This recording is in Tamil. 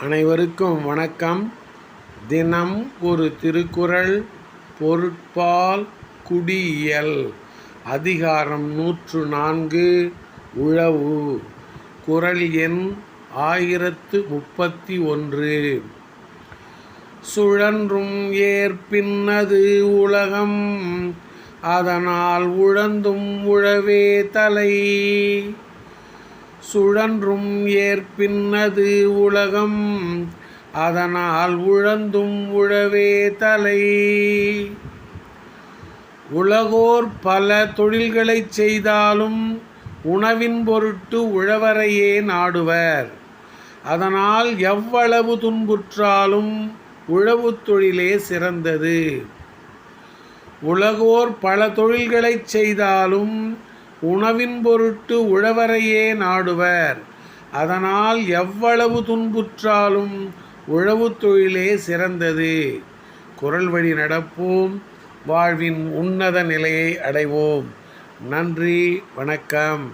அனைவருக்கும் வணக்கம். தினம் ஒரு திருக்குறள் பொருட்பால் குடியியல் அதிகாரம் நூற்று நான்கு உழவு. குரல் எண் ஆயிரத்து முப்பத்தி ஒன்று. சுழன்றும் ஏற்பின்னது உலகம் அதனால் உழந்தும் உழவே தலை. சுழன்றும் ஏற்பின்னது உலகம். அதனால் உழந்தும் உழவே தலை. உலகோர் பல தொழில்களைச் செய்தாலும் உணவின் பொருட்டு உழவரையே நாடுவர். அதனால் எவ்வளவு துன்புற்றாலும் உழவுத் தொழிலே சிறந்தது. உலகோர் பல தொழில்களைச் செய்தாலும் உணவின் பொருட்டு உழவரையே நாடுவர். அதனால் எவ்வளவு துன்புற்றாலும் உழவு தொழிலே சிறந்தது. குரல் வழி நடப்போம். வாழ்வின் உன்னத நிலையை அடைவோம். நன்றி வணக்கம்.